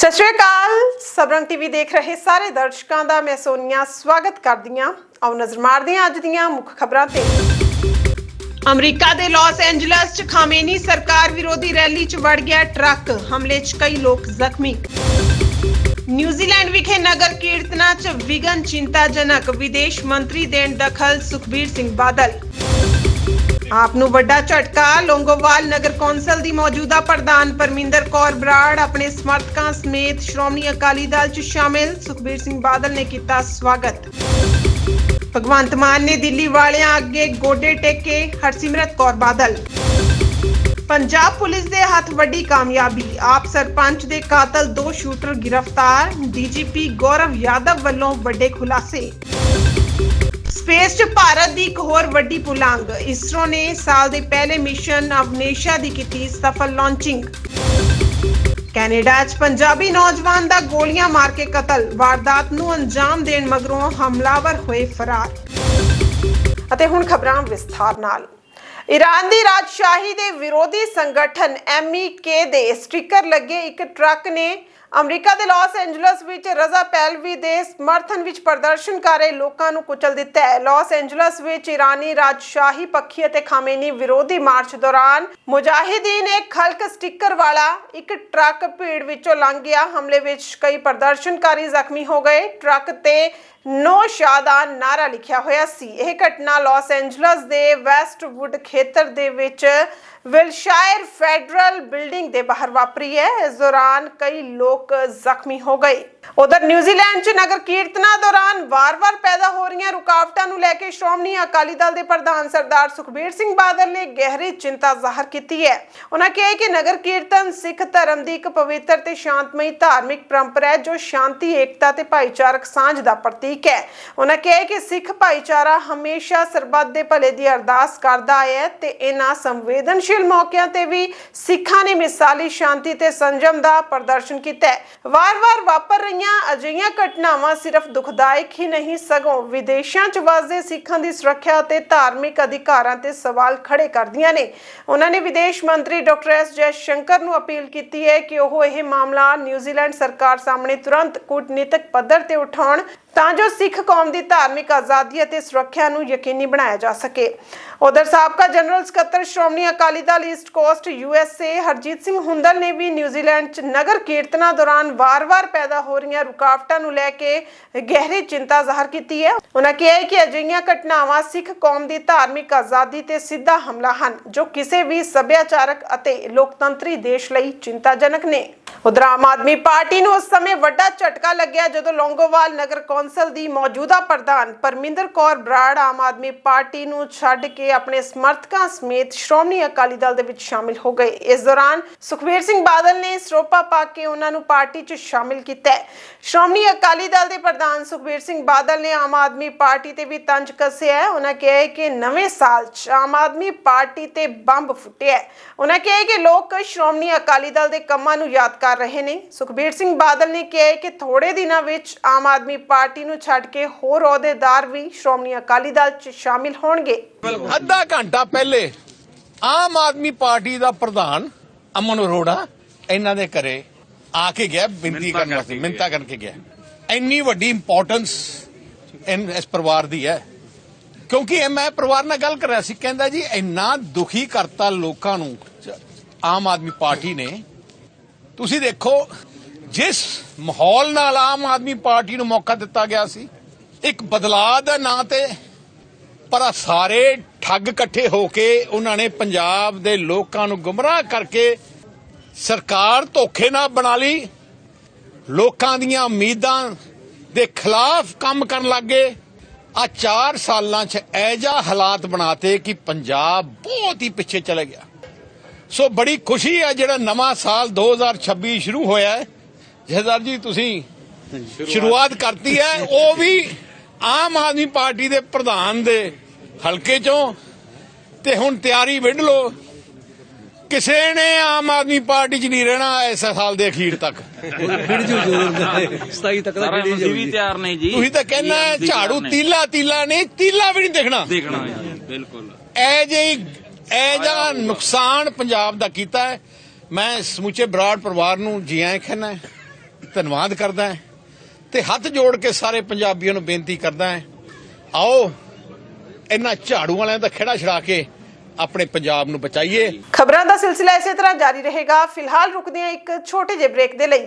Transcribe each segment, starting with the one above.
ਸਤਿ ਸ਼੍ਰੀ ਅਕਾਲ। ਸਬਰੰਗ ਟੀਵੀ ਦੇਖ ਰਹੇ ਸਾਰੇ ਦਰਸ਼ਕਾਂ ਦਾ ਮੈਂ ਸੋਨੀਆ, ਸਵਾਗਤ ਕਰਦੀ ਹਾਂ ਆਓ ਨਜ਼ਰ ਮਾਰਦੇ ਹਾਂ ਅੱਜ ਦੀਆਂ ਮੁੱਖ ਖਬਰਾਂ ਤੇ। ਅਮਰੀਕਾ ਦੇ ਲਾਸ ਐਂਜਲਸ 'ਚ ਖਾਮੇਨੀ ਸਰਕਾਰ ਵਿਰੋਧੀ ਰੈਲੀ 'ਚ ਵੜ ਗਿਆ ਟਰੱਕ, ਹਮਲੇ 'ਚ ਕਈ ਲੋਕ ਜ਼ਖਮੀ। ਨਿਊਜ਼ੀਲੈਂਡ ਵਿਖੇ ਨਗਰ ਕੀਰਤਨਾਂ 'ਚ ਵਿਗਨ ਚਿੰਤਾਜਨਕ, ਵਿਦੇਸ਼ ਮੰਤਰੀ ਦੇਣ ਦਖਲ ਸੁਖਬੀਰ ਸਿੰਘ ਬਾਦਲ। ਆਪ ਨੂੰ ਵੱਡਾ ਝਟਕਾ, ਲੋਂਗੋਵਾਲ ਨਗਰ ਕੌਂਸਲ ਦੀ ਮੌਜੂਦਾ ਪ੍ਰਧਾਨ ਪਰਮਿੰਦਰ ਕੌਰ ਬਰਾੜ ਆਪਣੇ ਸਮਰਥਕਾਂ ਸਮੇਤ ਸ਼੍ਰੋਮਣੀ ਅਕਾਲੀ ਦਲ 'ਚ ਸ਼ਾਮਿਲ। ਸੁਖਬੀਰ ਸਿੰਘ ਬਾਦਲ ਨੇ ਕੀਤਾ ਸਵਾਗਤ। ਭਗਵੰਤ ਮਾਨ ਨੇ ਦਿੱਲੀ ਵਾਲਿਆਂ ਅੱਗੇ ਗੋਡੇ ਟੇਕੇ ਹਰਸਿਮਰਤ ਕੌਰ ਬਾਦਲ। ਪੰਜਾਬ ਪੁਲਿਸ ਦੇ ਹੱਥ ਵੱਡੀ ਕਾਮਯਾਬੀ, ਆਪ ਸਰਪੰਚ ਦੇ ਕਾਤਲ ਦੋ ਸ਼ੂਟਰ ਗ੍ਰਿਫਤਾਰ, ਡੀਜੀਪੀ ਗੌਰਵ ਯਾਦਵ ਵੱਲੋਂ ਵੱਡੇ ਖੁਲਾਸੇ। ਸਪੇਸ 'ਚ ਭਾਰਤ ਦੀ ਇੱਕ ਹੋਰ ਵੱਡੀ ਪੁਲਾਂਗ। ਇਸਰੋ ਨੇ ਸਾਲ ਦੇ ਪਹਿਲੇ ਮਿਸ਼ਨ ਅਵਨੇਸ਼ਾ ਦੀ ਕੀਤੀ ਸਫਲ ਲਾਂਚਿੰਗ। ਕੈਨੇਡਾ 'ਚ ਪੰਜਾਬੀ ਨੌਜਵਾਨ ਦਾ ਗੋਲੀਆਂ ਮਾਰ ਕੇ ਕਤਲ, ਵਾਰਦਾਤ ਨੂੰ ਅੰਜਾਮ ਦੇਣ ਮਗਰੋਂ ਹਮਲਾਵਰ ਹੋਏ ਫਰਾਰ। ਅਤੇ ਹੁਣ ਖਬਰਾਂ ਵਿਸਥਾਰ ਨਾਲ। ਈਰਾਨ ਦੀ ਰਾਜਸ਼ਾਹੀ ਦੇ ਵਿਰੋਧੀ ਸੰਗਠਨ ਐਮਈਕੇ ਦੇ ਸਟicker ਲੱਗੇ ਇੱਕ ਟਰੱਕ ਨੇ ਅਮਰੀਕਾ ਦੇ ਲਾਸ ਐਂਜਲਸ ਵਿੱਚ ਰਜ਼ਾ ਪੈਲਵੀ ਦੇ ਸਮਰਥਨ ਵਿੱਚ ਪ੍ਰਦਰਸ਼ਨ ਕਰ ਰਹੇ ਲੋਕਾਂ ਨੂੰ ਕੁਚਲ ਦਿੱਤਾ ਹੈ। ਲਾਸ ਐਂਜਲਸ ਵਿੱਚ ਈਰਾਨੀ ਰਾਜਸ਼ਾਹੀ ਪੱਖੀ ਅਤੇ ਖਾਮੇਨੀ ਵਿਰੋਧੀ ਮਾਰਚ ਦੌਰਾਨ ਮੁਜਾਹਿਦੀਨ ਇੱਕ ਖਲਕ ਸਟicker ਵਾਲਾ ਇੱਕ ਟਰੱਕ ਭੀੜ ਵਿੱਚੋਂ ਲੰਘ ਗਿਆ। ਹਮਲੇ ਵਿੱਚ ਕਈ ਪ੍ਰਦਰਸ਼ਨਕਾਰੀ ਜ਼ਖਮੀ ਹੋ ਗਏ। ਟਰੱਕ ਤੇ ਨੋ ਸ਼ਾਹ ਦਾ ਨਾਰਾ ਲਿਖਿਆ ਹੋਇਆ ਸੀ। ਇਹ ਘਟਨਾ ਲਾਸ ਐਂਜਲਸ ਦੇ ਵੈਸਟਵੁੱਡ ਖੇਤਰ ਦੇ ਵਿੱਚ ਵਿਲਸ਼ਾਇਰ ਫੈਡਰਲ ਬਿਲਡਿੰਗ ਦੇ ਬਾਹਰ ਵਾਪਰੀ ਹੈ। ਇਸ ਦੌਰਾਨ ਕਈ ਲੋਕ ਜ਼ਖਮੀ ਹੋ ਗਏ। ਉਧਰ ਨਿਊਜ਼ੀਲੈਂਡ 'ਚ ਨਗਰ ਕੀਰਤਨਾਂ ਦੌਰਾਨ ਵਾਰ-ਵਾਰ ਪੈਦਾ ਹੋ ਰਹੀਆਂ ਰੁਕਾਵਟਾਂ ਨੂੰ ਲੈ ਕੇ ਸ਼੍ਰੋਮਣੀ ਅਕਾਲੀ ਦਲ ਦੇ ਪ੍ਰਧਾਨ ਸਰਦਾਰ ਸੁਖਬੀਰ ਸਿੰਘ ਬਾਦਲ ਨੇ ਗਹਿਰੀ ਚਿੰਤਾ ਜ਼ਾਹਰ ਕੀਤੀ ਹੈ। ਉਹਨਾਂ ਕਿਹਾ ਕਿ ਨਗਰ ਕੀਰਤਨ ਸਿੱਖ ਧਰਮ ਦੀ ਇੱਕ ਪਵਿੱਤਰ ਤੇ ਸ਼ਾਂਤਮਈ ਧਾਰਮਿਕ ਪਰੰਪਰਾ ਹੈ, ਜੋ ਸ਼ਾਂਤੀ, ਏਕਤਾ ਤੇ ਭਾਈਚਾਰਕ ਸਾਂਝ ਦਾ ਪ੍ਰਤੀਕ ਹੈ। ਉਹਨਾਂ ਕਿਹਾ ਕਿ ਸਿੱਖ ਭਾਈਚਾਰਾ ਹਮੇਸ਼ਾ ਸਰਬੱਤ ਦੇ ਭਲੇ ਦੀ ਅਰਦਾਸ ਕਰਦਾ ਆਇਆ ਹੈ ਤੇ ਇਹਨਾਂ ਸੰਵੇਦਨਸ਼ੀਲ ਮੌਕਿਆਂ ਤੇ ਵੀ ਸਿੱਖਾਂ ਨੇ ਮਿਸਾਲੀ ਸ਼ਾਂਤੀ ਤੇ ਸੰਜਮ ਦਾ ਪ੍ਰਦਰਸ਼ਨ ਕੀਤਾ ਹੈ। ਵਾਰ-ਵਾਰ ਵਾਪਰ ਰਹੀਆਂ ਅਜਿਹੀਆਂ ਘਟਨਾਵਾਂ ਸਿਰਫ ਦੁਖਦਾਇਕ ਹੀ ਨਹੀਂ, ਸਗੋਂ ਵਿਦੇਸ਼ਾਂ 'ਚ ਵਸਦੇ ਸਿੱਖਾਂ ਦੀ ਸੁਰੱਖਿਆ ਅਤੇ ਧਾਰਮਿਕ ਅਧਿਕਾਰਾਂ ਤੇ ਸਵਾਲ ਖੜੇ ਕਰਦੀਆਂ ਨੇ। ਉਹਨਾਂ ਨੇ ਵਿਦੇਸ਼ ਮੰਤਰੀ ਡਾਕਟਰ ਐਸ ਜੈ ਸ਼ੰਕਰ ਨੂੰ ਅਪੀਲ ਕੀਤੀ ਹੈ ਕਿ ਉਹ ਇਹ ਮਾਮਲਾ ਨਿਊਜ਼ੀਲੈਂਡ ਸਰਕਾਰ ਸਾਹਮਣੇ ਤੁਰੰਤ ਕੂਟਨੀਤਿਕ ਪੱਧਰ ਤੇ ਉਠਾਉਣ, ਤਾਂ ਜੋ ਸਿੱਖ ਕੌਮ ਦੀ ਧਾਰਮਿਕ ਆਜ਼ਾਦੀ ਅਤੇ ਸੁਰੱਖਿਆ ਨੂੰ ਯਕੀਨੀ ਬਣਾਇਆ ਜਾ ਸਕੇ। ਉਧਰ ਸਾਬਕਾ ਜਨਰਲ ਸਕੱਤਰ Shiromani Akali Dal East Coast USA Harjit Singh Hundal ਨੇ ਵੀ ਨਿਊਜ਼ੀਲੈਂਡ 'ਚ ਨਗਰ ਕੀਰਤਨਾਂ ਦੌਰਾਨ ਵਾਰ-ਵਾਰ ਪੈਦਾ ਹੋ ਰਹੀਆਂ ਰੁਕਾਵਟਾਂ ਨੂੰ ਲੈ ਕੇ ਗਹਿਰੀ ਚਿੰਤਾ ਜ਼ਾਹਰ ਕੀਤੀ ਹੈ। ਉਹਨਾਂ ਕਿਹਾ ਕਿ ਅਜਿਹੀਆਂ ਘਟਨਾਵਾਂ ਸਿੱਖ ਕੌਮ ਦੀ ਧਾਰਮਿਕ ਆਜ਼ਾਦੀ ਤੇ ਸਿੱਧਾ ਹਮਲਾ ਹਨ, ਜੋ ਕਿਸੇ ਵੀ ਸੱਭਿਆਚਾਰਕ ਅਤੇ ਲੋਕਤੰਤਰੀ ਦੇਸ਼ ਲਈ ਚਿੰਤਾਜਨਕ ਨੇ। ਉਧਰ ਆਮ ਆਦਮੀ ਪਾਰਟੀ ਨੂੰ ਉਸ ਸਮੇਂ ਵੱਡਾ ਝਟਕਾ ਲੱਗਿਆ ਜਦੋਂ ਲੌਂਗੋਵਾਲ ਨਗਰ ਕੌਂਸਲ ਦੀ ਮੌਜੂਦਾ ਪ੍ਰਧਾਨ ਪਰਮਿੰਦਰ ਕੌਰ ਬਰਾੜ ਆਮ ਆਦਮੀ ਪਾਰਟੀ ਨੂੰ ਛੱਡ ਕੇ ਆਪਣੇ ਸਮਰਥਕਾਂ ਸਮੇਤ ਸ਼੍ਰੋਮਣੀ ਅਕਾਲੀ ਦਲ ਦੇ ਵਿੱਚ ਸ਼ਾਮਿਲ ਹੋ ਗਏ। ਇਸ ਦੌਰਾਨ ਸੁਖਬੀਰ ਸਿੰਘ ਬਾਦਲ ਨੇ ਸਰੋਪਾ ਪਾ ਕੇ ਉਹਨਾਂ ਨੂੰ ਪਾਰਟੀ 'ਚ ਸ਼ਾਮਿਲ ਕੀਤਾ ਸ਼੍ਰੋਮਣੀ ਅਕਾਲੀ ਦਲ ਦੇ ਪ੍ਰਧਾਨ ਸੁਖਬੀਰ ਸਿੰਘ ਬਾਦਲ ਨੇ ਆਮ ਆਦਮੀ ਪਾਰਟੀ ਤੇ ਵੀ ਤੰਜ ਕੱਸਿਆ ਉਹਨਾਂ ਕਿਹਾ ਕਿ ਨਵੇਂ ਸਾਲ 'ਚ ਆਮ ਆਦਮੀ ਪਾਰਟੀ ਤੇ ਬੰਬ ਫੁੱਟਿਆ ਹੈ। ਉਹਨਾਂ ਕਿਹਾ ਕਿ ਲੋਕ ਸ਼੍ਰੋਮਣੀ ਅਕਾਲੀ ਦਲ ਦੇ ਕੰਮਾਂ ਨੂੰ ਯਾਦ ਕਰ ਰਹੇ ਨੇ। ਸੁਖਬੀਰ ਸਿੰਘ ਬਾਦਲ ਨੇ ਕਿਹਾ ਕਿ ਥੋੜੇ ਦਿਨਾਂ ਵਿੱਚ ਆਮ ਆਦਮੀ ਪਾਰਟੀ ਨੂੰ ਛੱਡ ਕੇ ਹੋਰ ਅਹੁਦੇਦਾਰ ਵੀ ਸ਼੍ਰੋਮਣੀ ਅਕਾਲੀ ਦਲ 'ਚ ਸ਼ਾਮਿਲ ਹੋਣਗੇ। ਅੱਧਾ ਘੰਟਾ ਪਹਿਲੇ ਆਮ ਆਦਮੀ ਪਾਰਟੀ ਦਾ ਪ੍ਰਧਾਨ ਅਮਨ ਅਰੋੜਾ ਇਹਨਾਂ ਦੇ ਘਰੇ ਆ ਕੇ ਗਿਆ ਬੇਨਤੀ ਕਰਨ ਵਾਸਤੇ ਮਿੰਤਾ ਕਰਕੇ ਗਿਆ। ਇੰਨੀ ਵੱਡੀ ਇੰਪੋਰਟੈਂਸ ਇਸ ਪਰਿਵਾਰ ਦੀ ਹੈ। ਕਿਉਂਕਿ ਇਹ ਮੈਂ ਪਰਿਵਾਰ ਨਾਲ ਗੱਲ ਕਰ ਰਿਹਾ ਸੀ ਕਹਿੰਦਾ ਜੀ ਇੰਨਾ ਦੁਖੀ ਕਰਤਾ ਲੋਕਾਂ ਨੂੰ ਆਮ ਆਦਮੀ ਪਾਰਟੀ ਨੇ ਤੁਸੀਂ ਦੇਖੋ, ਜਿਸ ਮਾਹੌਲ ਨਾਲ ਆਮ ਆਦਮੀ ਪਾਰਟੀ ਨੂੰ ਮੌਕਾ ਦਿੱਤਾ ਗਿਆ ਸੀ, ਇੱਕ ਬਦਲਾਅ ਦਾ ਨਾਂ ਤੇ ਪਰ ਆਹ ਸਾਰੇ ਠੱਗ ਇਕੱਠੇ ਹੋ ਕੇ ਉਹਨਾਂ ਨੇ ਪੰਜਾਬ ਦੇ ਲੋਕਾਂ ਨੂੰ ਗੁੰਮਰਾਹ ਕਰਕੇ ਸਰਕਾਰ ਧੋਖੇ ਨਾਲ ਬਣਾ ਲਈ, ਲੋਕਾਂ ਦੀਆਂ ਉਮੀਦਾਂ ਦੇ ਖਿਲਾਫ ਕੰਮ ਕਰਨ ਲੱਗੇ ਆ 4 ਸਾਲਾਂ 'ਚ ਐਜਾ ਹਾਲਾਤ ਬਣਾਤੇ ਕਿ ਪੰਜਾਬ ਬਹੁਤ ਹੀ ਪਿੱਛੇ ਚਲੇ ਗਿਆ। ਸੋ ਬੜੀ ਖੁਸ਼ੀ ਹੈ ਜਿਹੜਾ ਨਵਾਂ ਸਾਲ 2026 ਸ਼ੁਰੂ ਹੋਇਆ ਹੈ। ਜਹਦਾਰ ਜੀ ਤੁਸੀਂ ਸ਼ੁਰੂਆਤ ਕਰਤੀ ਹੈ। ਉਹ ਵੀ ਆਮ ਆਦਮੀ ਪਾਰਟੀ ਦੇ ਪ੍ਰਧਾਨ ਦੇ ਹਲਕੇ ਚੋਂ। ਤੇ ਹੁਣ ਤਿਆਰੀ ਵਿੱਢ ਲਓ। ਕਿਸੇ ਨੇ ਆਮ ਆਦਮੀ ਪਾਰਟੀ 'ਚ ਨਹੀਂ ਰਹਿਣਾ ਇਸ ਸਾਲ ਦੇ ਅਖੀਰ ਤੱਕ। ਫਿਰ ਜੋ ਜ਼ੋਰ ਦਾ। 27 ਤੱਕ ਦਾ ਜਿਹੜੀ ਵੀ ਤਿਆਰ ਨਹੀਂ ਜੀ। ਤੁਸੀਂ ਤਾਂ ਕਹਿੰਦਾ ਝਾੜੂ। ਤੀਲਾ ਤੀਲਾ ਨਹੀਂ ਤੀਲਾ ਵੀ ਨਹੀਂ ਦੇਖਣਾ। ਦੇਖਣਾ ਬਿਲਕੁਲ। ਐ ਜਿਹੀ ਇਹ ਜਿਹੜਾ ਨੁਕਸਾਨ ਪੰਜਾਬ ਦਾ ਕੀਤਾ ਹੈ, ਮੈਂ ਸਮੁੱਚੇ ਬਰਾੜ ਪਰਿਵਾਰ ਨੂੰ ਜੀ ਆਇਆਂ ਕਹਿੰਦਾ ਧੰਨਵਾਦ ਕਰਦਾ ਤੇ ਹੱਥ ਜੋੜ ਕੇ ਸਾਰੇ ਪੰਜਾਬੀਆਂ ਨੂੰ ਬੇਨਤੀ ਕਰਦਾ ਹਾਂ, ਆਓ ਇਹਨਾਂ ਝਾੜੂ ਵਾਲਿਆਂ ਦਾ ਖੇੜਾ ਛੜਾ ਕੇ ਆਪਣੇ ਪੰਜਾਬ ਨੂੰ ਬਚਾਈਏ। ਖਬਰਾਂ ਦਾ ਸਿਲਸਿਲਾ ਇਸੇ ਤਰ੍ਹਾਂ ਜਾਰੀ ਰਹੇਗਾ। ਫਿਲਹਾਲ ਰੁਕਦੇ ਹਾਂ ਇੱਕ ਛੋਟੇ ਜਿਹੇ ਬ੍ਰੇਕ ਦੇ ਲਈ।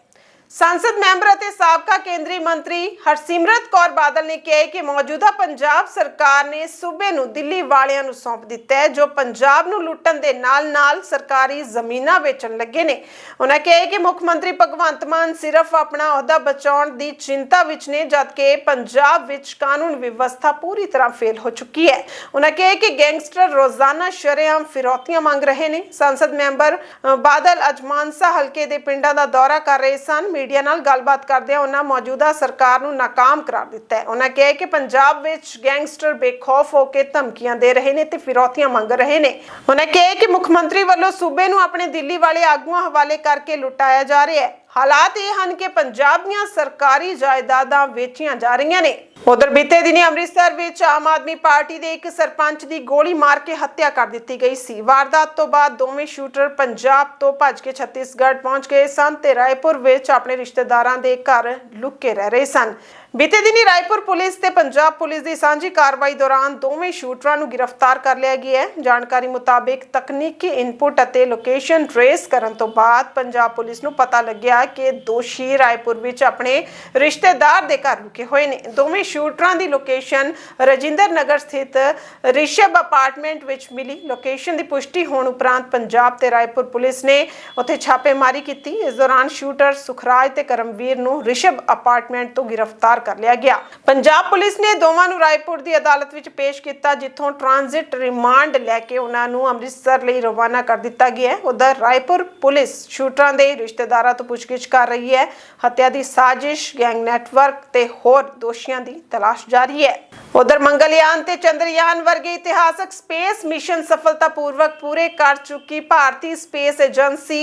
ਸੰਸਦ ਮੈਂਬਰ ਅਤੇ ਸਾਬਕਾ ਕੇਂਦਰੀ ਮੰਤਰੀ ਹਰਸਿਮਰਤ ਕੌਰ ਬਾਦਲ ਨੇ ਕਿਹਾ ਕਿ ਮੌਜੂਦਾ ਪੰਜਾਬ ਸਰਕਾਰ ਨੇ ਸੂਬੇ ਨੂੰ ਦਿੱਲੀ ਵਾਲਿਆਂ ਨੂੰ ਸੌਂਪ ਦਿੱਤਾ ਹੈ ਜੋ ਪੰਜਾਬ ਨੂੰ ਲੁੱਟਣ ਦੇ ਨਾਲ-ਨਾਲ ਸਰਕਾਰੀ ਜ਼ਮੀਨਾਂ ਵੇਚਣ ਲੱਗੇ ਨੇ ਉਹਨਾਂ ਕਿਹਾ ਕਿ ਮੁੱਖ ਮੰਤਰੀ ਭਗਵੰਤ ਮਾਨ ਸਿਰਫ ਆਪਣਾ ਅਹੁਦਾ ਬਚਾਉਣ ਦੀ ਚਿੰਤਾ ਵਿੱਚ ਨੇ ਜਦਕਿ ਪੰਜਾਬ ਵਿੱਚ ਕਾਨੂੰਨ ਵਿਵਸਥਾ ਪੂਰੀ ਤਰ੍ਹਾਂ ਫੇਲ ਹੋ ਚੁੱਕੀ ਹੈ ਉਹਨਾਂ ਕਿਹਾ ਕਿ ਗੈਂਗਸਟਰ ਰੋਜ਼ਾਨਾ ਸ਼ਰੇਆਮ ਫਿਰੌਤੀਆਂ ਮੰਗ ਰਹੇ ਨੇ ਸੰਸਦ ਮੈਂਬਰ ਬਾਦਲ ਅੱਜ ਮਾਨਸਾ ਹਲਕੇ ਦੇ ਪਿੰਡਾਂ ਦਾ ਦੌਰਾ ਕਰ ਰਹੇ ਸਨ ਮੀਡੀਆ ਨਾਲ ਗੱਲਬਾਤ ਕਰਦਿਆਂ ਉਹਨਾਂ ਮੌਜੂਦਾ ਸਰਕਾਰ ਨੂੰ ਨਾਕਾਮ ਕਰਾਰ ਦਿੱਤਾ ਹੈ। ਉਹਨਾਂ ਕਿਹਾ ਕਿ ਪੰਜਾਬ ਵਿੱਚ ਗੈਂਗਸਟਰ ਬੇਖੌਫ ਹੋ ਕੇ ਧਮਕੀਆਂ ਦੇ ਰਹੇ ਨੇ ਤੇ ਫਿਰੌਤੀਆਂ ਮੰਗ ਰਹੇ ਨੇ। ਉਹਨਾਂ ਕਿਹਾ ਕਿ ਮੁੱਖ ਮੰਤਰੀ ਵੱਲੋਂ ਸੂਬੇ ਨੂੰ ਆਪਣੇ ਦਿੱਲੀ ਵਾਲੇ ਆਗੂਆਂ ਹਵਾਲੇ ਕਰਕੇ ਲੁਟਾਇਆ ਜਾ ਰਿਹਾ ਹੈ। ਹਾਲਾਤ ਇਹ ਹਨ ਕਿ ਪੰਜਾਬ ਦੀਆਂ ਸਰਕਾਰੀ ਜਾਇਦਾਦਾਂ ਵੇਚੀਆਂ ਜਾ ਰਹੀਆਂ ਨੇ। ਉਧਰ ਬੀਤੇ ਦਿਨੀ ਅੰਮ੍ਰਿਤਸਰ ਵਿੱਚ ਆਮ ਆਦਮੀ ਪਾਰਟੀ ਦੇ ਇੱਕ ਸਰਪੰਚ ਦੀ ਗੋਲੀ ਮਾਰ ਕੇ ਹੱਤਿਆ ਕਰ ਦਿੱਤੀ ਗਈ ਸੀ। ਵਾਰਦਾਤ ਤੋਂ ਬਾਅਦ ਦੋਵੇਂ ਸ਼ੂਟਰ ਪੰਜਾਬ ਤੋਂ ਭੱਜ ਕੇ ਛੱਤੀਸਗੜ੍ਹ ਪਹੁੰਚ ਗਏ ਸਨ ਤੇ ਰਾਏਪੁਰ ਵਿੱਚ ਆਪਣੇ ਰਿਸ਼ਤੇਦਾਰਾਂ ਦੇ ਘਰ ਲੁੱਕ ਕੇ ਰਹਿ ਰਹੇ ਸਨ। ਬੀਤੇ ਦਿਨੀ ਰਾਏਪੁਰ ਪੁਲਿਸ ਤੇ ਪੰਜਾਬ ਪੁਲਿਸ ਦੀ ਸਾਂਝੀ ਕਾਰਵਾਈ ਦੌਰਾਨ ਦੋਵੇਂ ਸ਼ੂਟਰਾਂ ਨੂੰ ਗ੍ਰਿਫਤਾਰ ਕਰ ਲਿਆ ਗਿਆ ਹੈ। ਜਾਣਕਾਰੀ ਮੁਤਾਬਿਕ ਤਕਨੀਕੀ ਇਨਪੁਟ ਅਤੇ ਲੋਕੇਸ਼ਨ ਟ੍ਰੇਸ ਕਰਨ ਤੋਂ ਬਾਅਦ ਪੰਜਾਬ ਪੁਲਿਸ ਨੂੰ ਪਤਾ ਲੱਗਿਆ ਕਿ ਦੋਸ਼ੀ ਰਾਏਪੁਰ ਵਿੱਚ ਆਪਣੇ ਰਿਸ਼ਤੇਦਾਰ ਦੇ ਘਰ ਲੁਕੇ ਹੋਏ ਨੇ। ਦੋਵੇਂ ਸ਼ੂਟਰਾਂ ਦੀ ਲੋਕੇਸ਼ਨ ਰਜਿੰਦਰ ਨਗਰ ਸਥਿਤ ਰਿਸ਼ਭ ਅਪਾਰਟਮੈਂਟ ਵਿੱਚ ਮਿਲੀ। ਲੋਕੇਸ਼ਨ ਦੀ ਪੁਸ਼ਟੀ ਹੋਣ ਉਪਰੰਤ ਪੰਜਾਬ ਤੇ ਰਾਏਪੁਰ ਪੁਲਿਸ ਨੇ ਉੱਥੇ ਛਾਪੇਮਾਰੀ ਕੀਤੀ। ਇਸ ਦੌਰਾਨ ਸ਼ੂਟਰ ਸੁਖਰਾਜ ਤੇ ਕਰਮਵੀਰ ਨੂੰ ਰਿਸ਼ਬ ਅਪਾਰਟਮੈਂਟ ਤੋਂ ਗ੍ਰਿਫਤਾਰ ਕਰ ਲਿਆ ਗਿਆ। ਪੰਜਾਬ ਪੁਲਿਸ ਨੇ ਦੋਵਾਂ ਨੂੰ ਰਾਏਪੁਰ ਦੀ ਅਦਾਲਤ ਵਿੱਚ ਪੇਸ਼ ਕੀਤਾ, ਜਿੱਥੋਂ ਟ੍ਰਾਂਜ਼ਿਟ ਰਿਮਾਂਡ ਲੈ ਕੇ ਉਹਨਾਂ ਨੂੰ ਅੰਮ੍ਰਿਤਸਰ ਲਈ ਰਵਾਨਾ ਕਰ ਦਿੱਤਾ ਗਿਆ ਹੈ। ਉਧਰ ਰਾਏਪੁਰ ਪੁਲਿਸ ਸ਼ੂਟਰਾਂ ਦੇ ਰਿਸ਼ਤੇਦਾਰਾਂ ਤੋਂ ਪੁੱਛਗਿੱਛ ਕਰ ਰਹੀ ਹੈ। ਹੱਤਿਆ ਦੀ ਸਾਜ਼ਿਸ਼, ਗੈਂਗ ਨੈਟਵਰਕ ਤੇ ਹੋਰ ਦੋਸ਼ੀਆਂ ਦੀ ਤਲਾਸ਼ ਜਾਰੀ ਹੈ। ਉਧਰ ਮੰਗਲਯਾਨ ਤੇ ਚੰਦਰਯਾਨ ਵਰਗੇ ਇਤਿਹਾਸਕ ਸਪੇਸ ਮਿਸ਼ਨ ਸਫਲਤਾਪੂਰਵਕ ਪੂਰੇ ਕਰ ਚੁੱਕੀ ਭਾਰਤੀ ਸਪੇਸ ਏਜੰਸੀ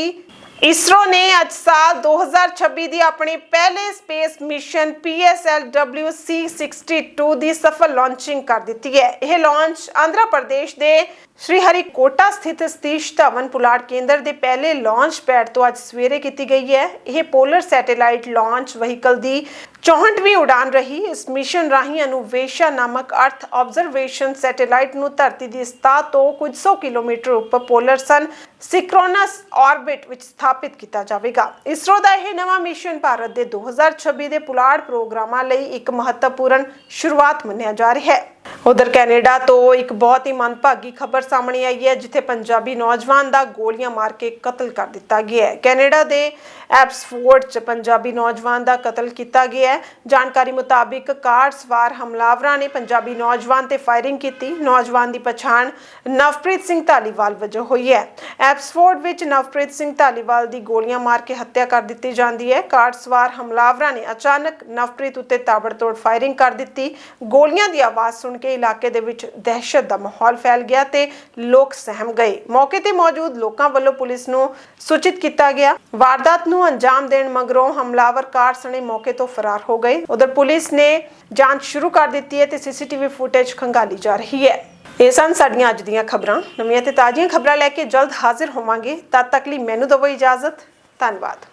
ਇਸਰੋ ਨੇ ਅੱਜ ਸਾਲ 2026 ਦੀ ਆਪਣੀ ਪਹਿਲੇ ਸਪੇਸ ਮਿਸ਼ਨ PSLW C62 ਦੀ ਸਫਲ ਲਾਂਚਿੰਗ ਕਰ ਦਿੱਤੀ ਹੈ। ਇਹ ਲਾਂਚ ਆਂਧਰਾ ਪ੍ਰਦੇਸ਼ ਦੇ ਸ਼੍ਰੀ ਹਰੀਕੋਟਾ ਸਥਿਤ ਸਤੀਸ਼ ਧਵਨ ਪੁਲਾੜ ਕੇਂਦਰ ਦੇ ਪਹਿਲੇ ਲਾਂਚ ਪੈਡ ਤੋਂ ਅੱਜ ਸਵੇਰੇ ਕੀਤੀ ਗਈ ਹੈ। ਇਹ ਪੋਲਰ ਸੈਟੇਲਾਈਟ ਲਾਂਚ ਵਹੀਕਲ ਦੀ 64ਵੀਂ ਉਡਾਨ ਰਹੀ। ਇਸ ਮਿਸ਼ਨ ਰਾਹੀਂ ਅਨੁਵੇਸ਼ਾ ਨਾਮਕ ਅਰਥ ਆਬਜ਼ਰਵੇਸ਼ਨ ਸੈਟੇਲਾਈਟ ਨੂੰ ਧਰਤੀ ਦੀ ਸਤਹ ਤੋਂ ਕੁਝ 100 ਕਿਲੋਮੀਟਰ ਉੱਪਰ ਪੋਲਰ ਸਨ। ਸਿਕਰੋਨਸ ਆਰਬਿਟ ਵਿੱਚ ਸਥਾਪਿਤ ਕੀਤਾ ਜਾਵੇਗਾ। ਇਸਰੋ ਦਾ ਇਹ ਨਵਾਂ ਮਿਸ਼ਨ ਭਾਰਤ ਦੇ 2026 ਦੇ ਪੁਲਾੜ ਪ੍ਰੋਗਰਾਮਾਂ ਲਈ ਇੱਕ ਮਹੱਤਵਪੂਰਨ ਸ਼ੁਰੂਆਤ ਮੰਨਿਆ ਜਾ ਰਿਹਾ ਹੈ। ਉਧਰ ਕੈਨੇਡਾ ਤੋਂ ਇੱਕ ਬਹੁਤ ਹੀ ਮੰਦਭਾਗੀ ਖਬਰ ਸਾਹਮਣੇ ਆਈ ਹੈ, ਜਿੱਥੇ ਪੰਜਾਬੀ ਨੌਜਵਾਨ ਦਾ ਗੋਲੀਆਂ ਮਾਰ ਕੇ ਕਤਲ ਕਰ ਦਿੱਤਾ ਗਿਆ ਹੈ। ਕੈਨੇਡਾ ਦੇ ਐਪਸਫੋਰਡ 'ਚ ਪੰਜਾਬੀ ਨੌਜਵਾਨ ਦਾ ਕਤਲ ਕੀਤਾ ਗਿਆ ਹੈ। ਜਾਣਕਾਰੀ ਮੁਤਾਬਿਕ ਕਾਰ ਸਵਾਰ ਹਮਲਾਵਰਾਂ ਨੇ ਪੰਜਾਬੀ ਨੌਜਵਾਨ ਤੇ ਫਾਇਰਿੰਗ ਕੀਤੀ। ਨੌਜਵਾਨ ਦੀ ਪਛਾਣ ਨਵਪ੍ਰੀਤ ਸਿੰਘ ਧਾਲੀਵਾਲ ਵਜੋਂ ਹੋਈ ਹੈ। ਐਪਸਫੋਰਡ ਵਿੱਚ ਨਵਪ੍ਰੀਤ ਸਿੰਘ ਧਾਲੀਵਾਲ ਦੀ ਗੋਲੀਆਂ ਮਾਰ ਕੇ ਹੱਤਿਆ ਕਰ ਦਿੱਤੀ ਜਾਂਦੀ ਹੈ। ਕਾਰ ਸਵਾਰ ਹਮਲਾਵਰਾਂ ਨੇ ਅਚਾਨਕ ਨਵਪ੍ਰੀਤ ਉੱਤੇ ਤਾਬੜਤੋੜ ਫਾਇਰਿੰਗ ਕਰ ਦਿੱਤੀ। ਗੋਲੀਆਂ ਦੀ ਆਵਾਜ਼ ਸੁਣ ਕੇ ਇਲਾਕੇ ਦੇ ਵਿੱਚ ਦਹਿਸ਼ਤ ਦਾ ਮਾਹੌਲ ਫੈਲ ਗਿਆ ਤੇ ਲੋਕ ਸਹਿਮ ਗਏ। ਮੌਕੇ ਤੇ ਮੌਜੂਦ ਲੋਕਾਂ ਵੱਲੋਂ ਪੁਲਿਸ ਨੂੰ ਸੂਚਿਤ ਕੀਤਾ ਗਿਆ। ਵਾਰਦਾਤ ਨੂੰ ਨੂੰ ਅੰਜਾਮ ਦੇਣ ਮਗਰੋਂ ਹਮਲਾਵਰ ਕਾਰ ਸਣੇ ਮੌਕੇ ਤੋਂ ਫਰਾਰ ਹੋ ਗਏ। ਉਧਰ ਪੁਲਿਸ ਨੇ ਜਾਂਚ ਸ਼ੁਰੂ ਕਰ ਦਿੱਤੀ ਹੈ ਤੇ ਸੀਸੀਟੀਵੀ ਫੁਟੇਜ ਖੰਗਾਲੀ ਜਾ ਰਹੀ ਹੈ। ਇਹ ਸਨ ਸਾਡੀਆਂ ਅੱਜ ਦੀਆਂ ਖਬਰਾਂ। ਨਵੀਆਂ ਤੇ ਤਾਜ਼ੀਆਂ ਖਬਰਾਂ ਲੈ ਕੇ ਜਲਦ ਹਾਜ਼ਰ ਹੋਵਾਂਗੇ। ਤਦ ਤੱਕ ਲਈ ਮੈਨੂੰ ਦਿਓ ਇਜਾਜ਼ਤ। ਧੰਨਵਾਦ।